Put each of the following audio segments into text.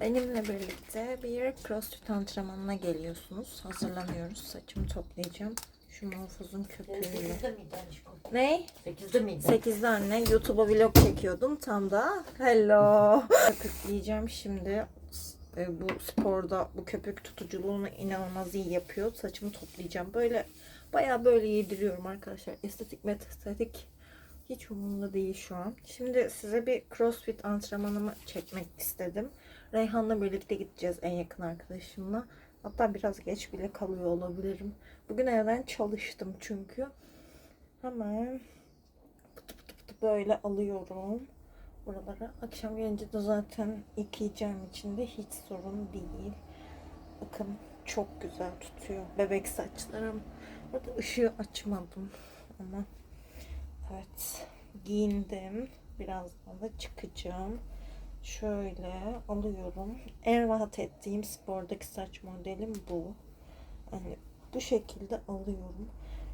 Benimle birlikte bir crossfit antrenmanına geliyorsunuz. Hazırlanıyoruz. Saçımı toplayacağım. Şu muhafızın köpüğüyle. 8'de miydi aşkım? Ne? 8'de miydi? 8'de anne YouTube'a vlog çekiyordum tam da. Hello. Köpükleyeceğim şimdi. E, Bu sporda bu köpük tutuculuğunu inanılmaz iyi yapıyor. Saçımı toplayacağım. Böyle bayağı böyle yediriyorum arkadaşlar. Estetik metastetik hiç umurumda değil şu an. Şimdi size bir crossfit antrenmanımı çekmek istedim. Reyhan'la birlikte gideceğiz en yakın arkadaşımla. Hatta biraz geç bile kalıyor olabilirim. Bugün evden çalıştım çünkü. Hemen pıtı pıtı pıtı böyle alıyorum buraları. Akşam gelince de zaten yıkayacağım için de hiç sorun değil. Bakın çok güzel tutuyor. Bebek saçlarım. Burada ışığı açmadım ama evet giyindim. Birazdan da çıkacağım. Şöyle alıyorum. En rahat ettiğim spordaki saç modelim bu. Yani bu şekilde alıyorum.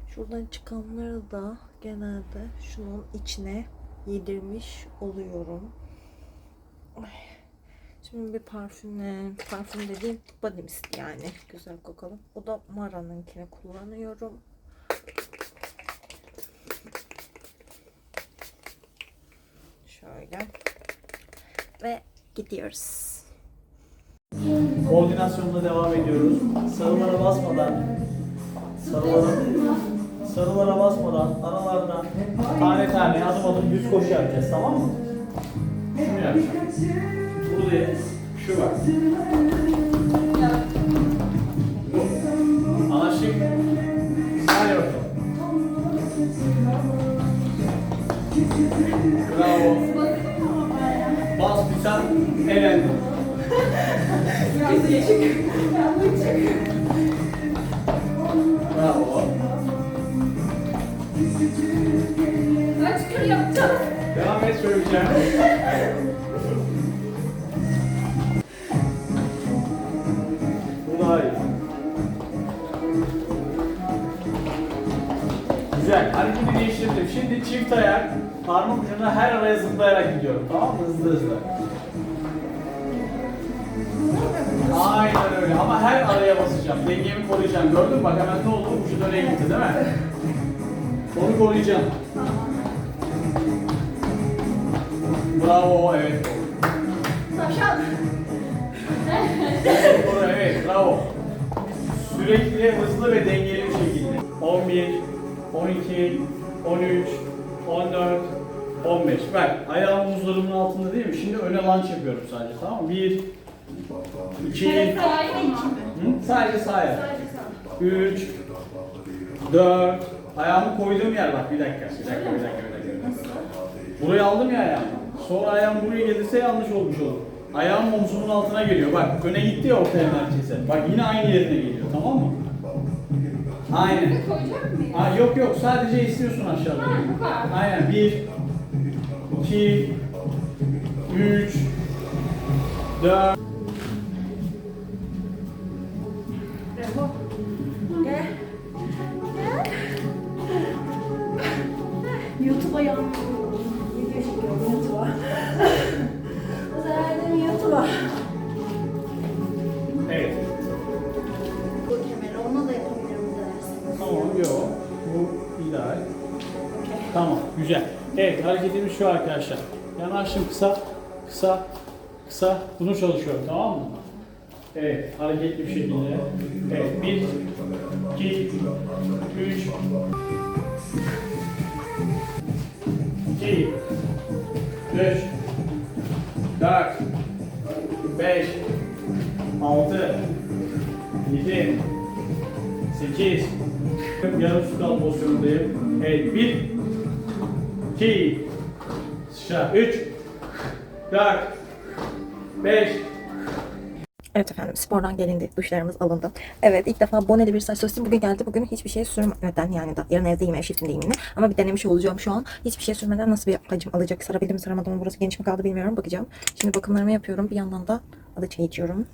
Şuradan çıkanları da genelde şunun içine yedirmiş oluyorum. Ay. Şimdi bir parfümle, parfüm dediğim body mist yani güzel kokalım. O da Mara'nınkini kullanıyorum. Şöyle. Ve gidiyoruz. Koordinasyonla devam ediyoruz. Sarılara basmadan, sarılara, sarılara basmadan aralardan tane tane adım adım düz koşu yapacağız tamam mı? Şunu yapacağım. Buraya şu var. Sen elendin. Bravo. Kaç kere yapacağız? Devam et söyleyeceğim. Bu daha iyi. Güzel. Hareketi değiştirdim. Şimdi çift ayak, parmak ucuna her araya zıplayarak gidiyorum. Tamam mı? Hızlı hızlı. Aynen öyle ama her araya basacağım. Dengemi koruyacağım. Gördün mü? Bak hemen ne oldu? Ucu döne gitti değil mi? Onu koruyacağım. Bravo, evet. Tavşan. Doğru, evet, bravo. Sürekli, hızlı ve dengeli bir şekilde. 11, 12, 13, 14, 15. Bak, ayağım omuzlarımın altında değil mi? Şimdi öne lunge yapıyorum sadece, tamam mı? 1, 2, Evet, sahil mi? Hı? sadece sağ ayak. Sadece sağ. 3, 4, ayağımı koyduğum yer bak bir dakika, bir dakika, bir dakika, bir dakika. Bir. Burayı aldım ya ayağımı. Sonra ayağım buraya gelirse yanlış olmuş olur. Ayağım omzumun altına geliyor. Bak öne gitti ya ortaya merkeze. Bak yine aynı yerine geliyor tamam mı? Aynen. Ha, yok yok sadece istiyorsun aşağıda. Aynen. 1, 2, 3, 4, YouTube'a yan. Video çekiyorum YouTube'a. Özellikle YouTube'a. Evet. Bu kemeri ona da yapabilirim dilerseniz. Tamam, yok. Bu ideal. Tamam, güzel. Evet, hareketimiz şu arkadaşlar. Yanaştım kısa, kısa, kısa. Bunu çalışıyorum, tamam mı? Evet, hareketli bir şekilde. Evet, bir, iki, üç, iki, üç, dört, beş, altı, yedi, 8 Yarım sütun pozisyonundayım. Evet 1 2 3 4 5 Evet efendim spordan gelindi. Duşlarımız alındı. Evet ilk defa boneli bir saç sosyetim bugün geldi. Bugün hiçbir şey sürmeden yani da yarın evdeyim ev shiftindeyim yine. Ama bir denemiş olacağım şu an. Hiçbir şey sürmeden nasıl bir hacim alacak sarabildim saramadım burası geniş mi kaldı bilmiyorum bakacağım. Şimdi bakımlarımı yapıyorum. Bir yandan da adı çay içiyorum.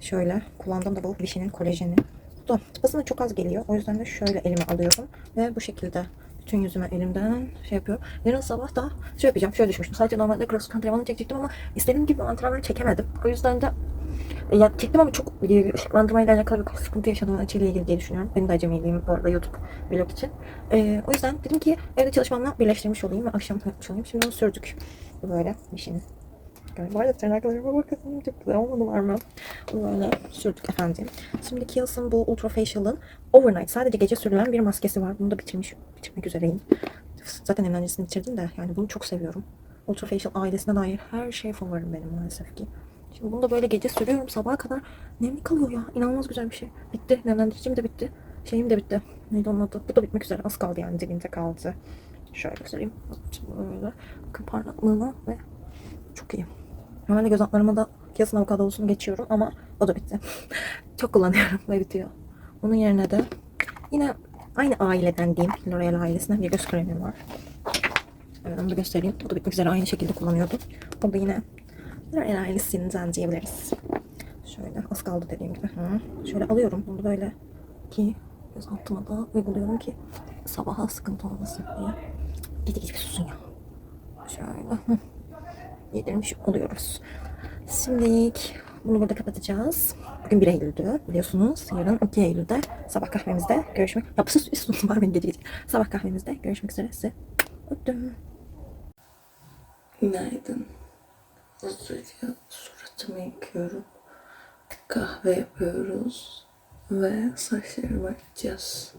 Şöyle kullandığım da bu Vichy'nin kolajeni. Bu da tıpasına çok az geliyor. O yüzden de şöyle elime alıyorum. Ve bu şekilde Bütün yüzüme elimden şey yapıyorum. Yarın sabah da şey yapacağım. Şöyle düşünmüştüm. Sadece normalde cross antrenmanı çekecektim ama istediğim gibi antrenmanı çekemedim. O yüzden de ya çektim ama çok e, ışıklandırmayla alakalı bir sıkıntı yaşadım açıyla ilgili diye düşünüyorum. Benim de acemiliğim bu arada YouTube vlog için. E, o yüzden dedim ki evde çalışmamla birleştirmiş olayım ve akşam yapmış olayım. Şimdi onu sürdük. Böyle işini. Bu arada tırnaklarıma bakın çok güzel olmadılar mı? Böyle sürdük efendim. Şimdi Kiehl's'ın bu Ultra Facial'ın Overnight sadece gece sürülen bir maskesi var. Bunu da bitirmiş, bitirmek üzereyim. Zaten en öncesini bitirdim de yani bunu çok seviyorum. Ultra Facial ailesine dair her şey favorim benim maalesef ki. Şimdi bunu da böyle gece sürüyorum sabaha kadar nemli kalıyor ya. İnanılmaz güzel bir şey. Bitti. Nemlendiricim de bitti. Şeyim de bitti. Neydi onun adı? Bu da bitmek üzere. Az kaldı yani dibinde kaldı. Şöyle göstereyim. Böyle. Bakın parlaklığına ve çok iyi. Normalde göz altlarıma da Kiehl's'ın avokadosunu geçiyorum ama o da bitti. Çok kullanıyorum ve bitiyor. Onun yerine de yine aynı aileden diyeyim. L'Oreal ailesinden bir göz kremi var. Evet onu da göstereyim. O da bitmek üzere aynı şekilde kullanıyordum. O da yine Ailesinden diyebiliriz. Şöyle az kaldı dediğim gibi. Hı. Şöyle alıyorum. Bunu böyle ki göz altıma da uyguluyorum ki sabaha sıkıntı olmasın diye. Gidi gidi bir susun ya. Şöyle. Hı yedirmiş oluyoruz. Şimdilik bunu burada kapatacağız. Bugün 1 Eylül'dü biliyorsunuz. Yarın 2 Eylül'de sabah kahvemizde görüşmek... Ya pısız üstüm var benim gece. Sabah kahvemizde görüşmek üzere size. Öptüm. Günaydın. Hızlıca suratımı yıkıyorum. Kahve yapıyoruz. Ve saçlarımı açacağız.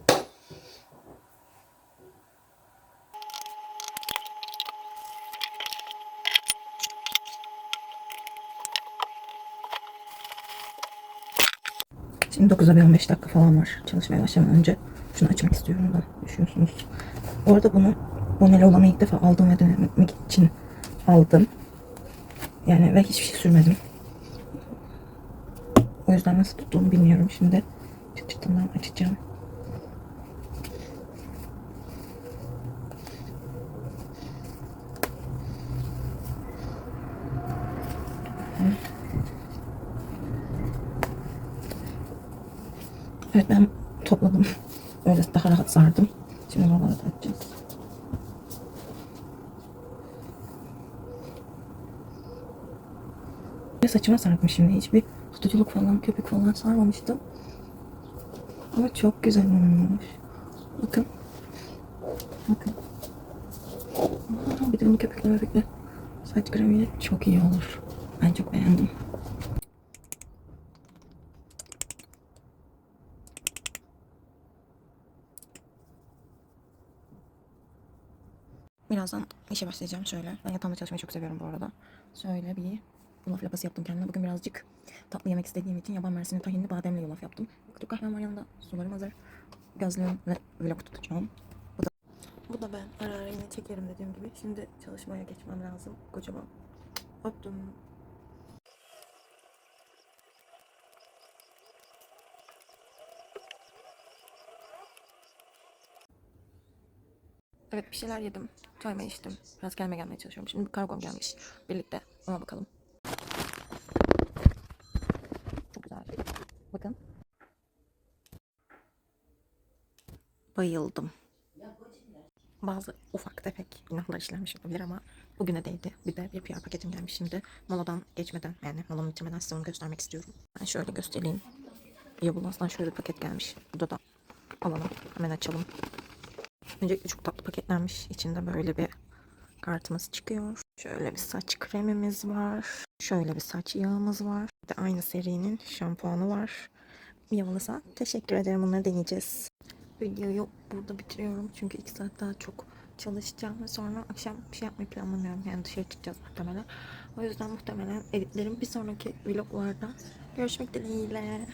Şimdi 9'a bir 15 dakika falan var. Çalışmaya başlamadan önce şunu açmak istiyorum da düşünüyorsunuz. Bu bunu Bonelli olanı ilk defa aldım ve denemek için aldım. Yani ve hiçbir şey sürmedim. O yüzden nasıl tuttuğumu bilmiyorum şimdi. Çıt çıtından açacağım. Evet ben topladım. Öyle daha rahat sardım. Şimdi oralara da atacağız. Saçıma şimdi. Hiçbir tutuculuk falan, köpük falan sarmamıştım. Ama çok güzel olmuş. Bakın. Bakın. Bir de bunu köpükle köpükle saç kremiyle çok iyi olur. Ben çok beğendim. Birazdan işe başlayacağım şöyle. Ben yatağımda çalışmayı çok seviyorum bu arada. Şöyle bir yulaf lapası yaptım kendime. Bugün birazcık tatlı yemek istediğim için yaban mersini tahinli bademli yulaf yaptım. Kutu kahvem var yanında. Sularım hazır. Gözlüğüm ve vlog tutacağım. Bu da, bu da ben ara ara yine çekerim dediğim gibi. Şimdi çalışmaya geçmem lazım. Kocaman. Öptüm. Evet bir şeyler yedim. Çayımı içtim. Biraz kendime gelmeye çalışıyorum. Şimdi kargom gelmiş. Birlikte ona bakalım. Çok güzel. Bakın. Bayıldım. Bazı ufak tefek günahlar işlenmiş olabilir ama bugüne değdi. Bir de bir PR paketim gelmiş şimdi. Moladan geçmeden yani molamı bitirmeden size onu göstermek istiyorum. Ben şöyle göstereyim. Yabulas'tan şöyle bir paket gelmiş. Burada da alalım. Hemen açalım. Öncelikle çok tatlı paketlenmiş. İçinde böyle bir kartımız çıkıyor. Şöyle bir saç kremimiz var. Şöyle bir saç yağımız var. Bir de aynı serinin şampuanı var. Yavalasa teşekkür ederim. Bunları deneyeceğiz. Videoyu burada bitiriyorum. Çünkü iki saat daha çok çalışacağım ve sonra akşam bir şey yapmayı planlamıyorum. Yani dışarı çıkacağız muhtemelen. O yüzden muhtemelen editlerim bir sonraki vloglarda görüşmek dileğiyle.